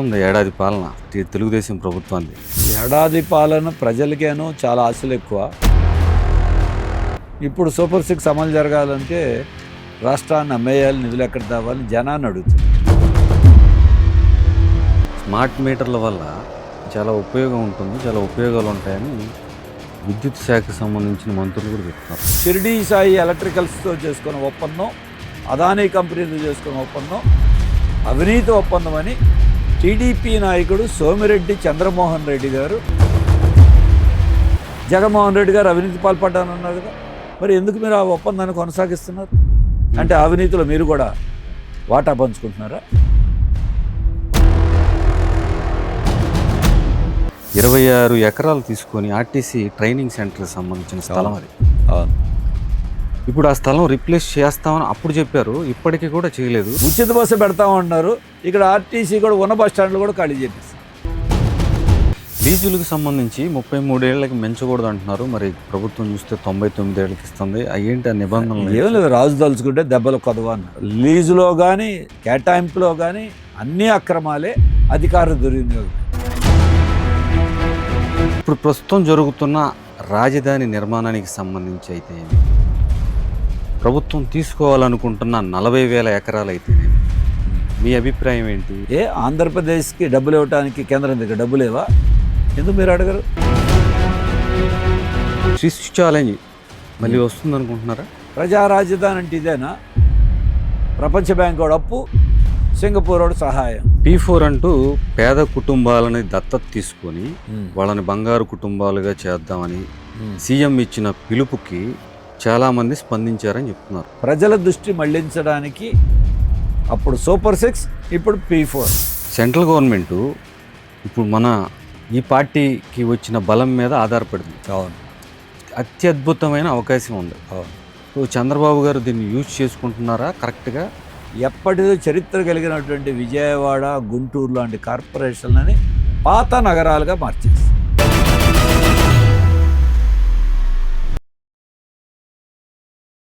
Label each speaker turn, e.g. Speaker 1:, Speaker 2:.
Speaker 1: ఉంది ఏడాది పాలన? తెలుగుదేశం ప్రభుత్వాన్ని
Speaker 2: ఏడాది పాలన ప్రజలకేనో చాలా ఆశలు ఎక్కువ. ఇప్పుడు సూపర్ సిక్స్ అమలు జరగాలంటే రాష్ట్రాన్ని అమ్మేయాలి నిధులు ఎక్కడ తేవాలి జనాన్ని అడుగుతుంది.
Speaker 1: స్మార్ట్ మీటర్ల వల్ల చాలా ఉపయోగం ఉంటుంది చాలా ఉపయోగాలు ఉంటాయని విద్యుత్ శాఖకు సంబంధించిన మంత్రులు కూడా చెప్తున్నారు.
Speaker 2: షిరిడీ సాయి ఎలక్ట్రికల్స్తో చేసుకున్న ఒప్పందం అదానీ కంపెనీతో చేసుకున్న ఒప్పందం అవినీతి ఒప్పందం అని టీడీపీ నాయకుడు సోమిరెడ్డి చంద్రమోహన్ రెడ్డి గారు. జగన్మోహన్ రెడ్డి గారు అవినీతి పాల్పడ్డానన్నారు కదా. మరి ఎందుకు మీరు ఆ ఒప్పందాన్ని కొనసాగిస్తున్నారు? అంటే అవినీతిలో మీరు కూడా వాటా పంచుకుంటున్నారా?
Speaker 1: ఇరవై ఆరు ఎకరాలు తీసుకొని ఆర్టీసీ ట్రైనింగ్ సెంటర్కి సంబంధించిన స్థలం అది.
Speaker 2: అవును.
Speaker 1: ఇప్పుడు ఆ స్థలం రిప్లేస్ చేస్తామని అప్పుడు చెప్పారు ఇప్పటికీ కూడా చేయలేదు.
Speaker 2: ఉచిత బస్సు పెడతామంటున్నారు ఇక్కడ ఆర్టీసీ కూడా ఉన్న బస్ స్టాండ్లు కూడా ఖాళీ చేపిస్తారు
Speaker 1: లీజులకు సంబంధించి ముప్పై మూడేళ్ళకి పెంచకూడదు అంటున్నారు. మరి ప్రభుత్వం చూస్తే తొంభై తొమ్మిది ఏళ్ళకి ఇస్తుంది. అయ్యేంటి ఆ నిబంధనలు?
Speaker 2: ఏం లేదు రాజు దలుచుకుంటే దెబ్బలు కొదవా లీజులో కానీ కేటాయింపులో కానీ అన్ని అక్రమాలే అధికార దుర్వినియోగం.
Speaker 1: ఇప్పుడు ప్రస్తుతం జరుగుతున్న రాజధాని నిర్మాణానికి సంబంధించి అయితే? ప్రభుత్వం తీసుకోవాలనుకుంటున్న నలభై వేల ఎకరాలు అయితే మీ అభిప్రాయం ఏంటి?
Speaker 2: ఏ ఆంధ్రప్రదేశ్కి డబ్బులు ఇవ్వడానికి కేంద్రం దగ్గర డబ్బులేవా ఎందుకు మీరు అడగరు?
Speaker 1: స్విస్ ఛాలెంజ్ మళ్ళీ వస్తుంది అనుకుంటున్నారా
Speaker 2: ప్రజా రాజధాని అంటే ఇదేనా? ప్రపంచ బ్యాంక్ వాడు అప్పు సింగపూర్ వాడు సహాయం.
Speaker 1: పీ ఫోర్ అంటూ పేద కుటుంబాలని దత్తత తీసుకొని వాళ్ళని బంగారు కుటుంబాలుగా చేద్దామని సీఎం ఇచ్చిన పిలుపుకి చాలామంది స్పందించారని చెప్తున్నారు.
Speaker 2: ప్రజల దృష్టి మళ్ళించడానికి అప్పుడు సూపర్ సిక్స్ ఇప్పుడు పీ ఫోర్.
Speaker 1: సెంట్రల్ గవర్నమెంట్ ఇప్పుడు మన ఈ పార్టీకి వచ్చిన బలం మీద ఆధారపడింది.
Speaker 2: అవును.
Speaker 1: అత్యద్భుతమైన అవకాశం ఉంది.
Speaker 2: అవును.
Speaker 1: సో చంద్రబాబు గారు దీన్ని యూజ్ చేసుకుంటున్నారా? కరెక్ట్గా?
Speaker 2: ఎప్పటిదో చరిత్ర కలిగినటువంటి విజయవాడ గుంటూరు లాంటి కార్పొరేషన్లని పాత నగరాలుగా మార్చేస్తారు